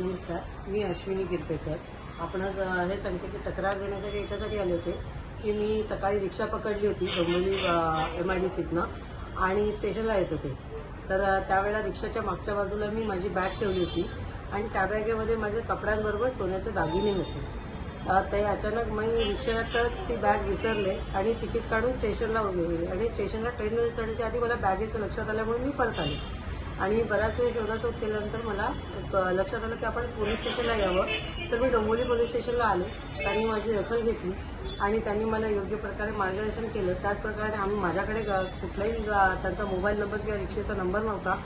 नमस्कार मी अश्विनी गिरपेकर आपण हे सांगते की तक्रार देण्यासाठी याच्यासाठी आले होते की मी सकाळी रिक्षा पकडली होती डोंबिवली एम आय डी सीतनं आणि स्टेशनला येत होते. तर त्यावेळेला रिक्षाच्या मागच्या बाजूला मी माझी बॅग ठेवली होती आणि त्या बॅगेमध्ये माझ्या कपड्यांबरोबर सोन्याचे दागिने होते. ते अचानक मी रिक्षातच ती बॅग विसरले आणि तिकीट काढून स्टेशनला उभी गेले आणि स्टेशनला ट्रेन चढायच्या आधी मला बॅगेचं लक्षात आल्यामुळे मी परत आले. आणि बराच वेळ शोधाशोध केल्यानंतर मला लक्षात आलं की आपण पोलीस स्टेशनला यावं. तर मी डोंबोली पोलीस स्टेशनला आले. त्यांनी माझी दखल घेतली आणि त्यांनी मला योग्य प्रकारे मार्गदर्शन केलं. त्याचप्रकारे आम्ही माझ्याकडे ग- कुठलाही त्यांचा मोबाईल नंबर किंवा रिक्षेचा नंबर नव्हता.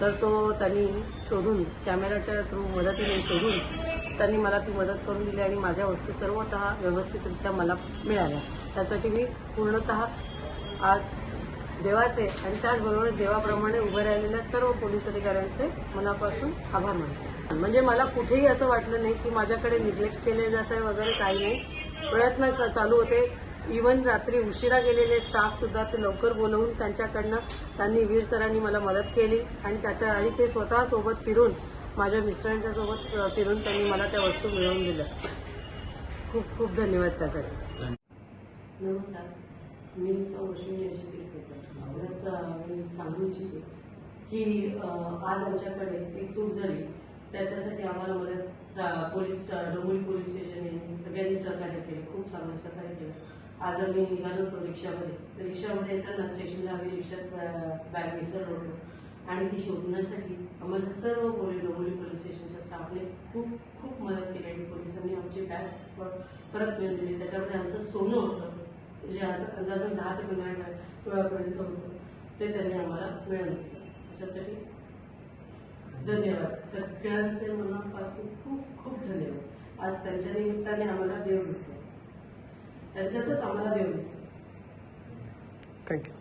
तर तो त्यांनी शोधून कॅमेऱ्याच्या थ्रू मदतीने शोधून त्यांनी मला ती मदत करून दिली आणि माझ्या वस्तू सर्वतः व्यवस्थितरित्या मला मिळाल्या. त्यासाठी मी पूर्णतः आज देवाचे आणि त्याचबरोबर देवाप्रमाणे उभे राहिलेल्या सर्व पोलीस अधिकाऱ्यांचे मनापासून आभार मानते. म्हणजे मला कुठेही असं वाटलं नाही की माझ्याकडे निग्लेक्ट केले जात आहे वगैरे काही नाही. प्रयत्न क- चालू होते. इवन रात्री उशिरा गेलेले स्टाफ सुद्धा ते लवकर बोलवून त्यांच्याकडनं त्यांनी वीर सरांनी मला मदत केली आणि त्याच्या आणि ते स्वतः सोबत फिरून माझ्या मिस्टरांच्या सोबत फिरून त्यांनी मला त्या वस्तू मिळवून दिल्या. खूप खूप धन्यवाद त्यासाठी. नमस्कार. मी सौ अश्विनी मी सांगू इच्छिते की आज आमच्याकडे एक चूक झाली त्याच्यासाठी आम्हाला मदत पोलीस डोंबिवली पोलीस स्टेशन यांनी सगळ्यांनी सहकार्य केलं खूप चांगलं सहकार्य केलं. आज आम्ही निघालो होतो रिक्षामध्ये. तर रिक्षामध्ये येताना स्टेशनला आम्ही रिक्षात बॅग विसरलो होतो. आणि ती शोधण्यासाठी आम्हाला सर्व पोलीस डोंबिवली पोलीस स्टेशनच्या स्टाफने खूप खूप मदत केली आणि पोलिसांनी आमची बॅग परत मिळून दिली. त्याच्यामध्ये आमचं सोनं होतं. जे असं अंदाजन दहा ते पंधरा टोळ्यापर्यंत होतं. ते त्यांनी आम्हाला मिळवून त्याच्यासाठी धन्यवाद. सगळ्यांचे मनापासून खूप खूप धन्यवाद. आज त्यांच्या निमित्ताने आम्हाला देव दिसतो. त्यांच्यातच आम्हाला देव दिसतो. थँक्यू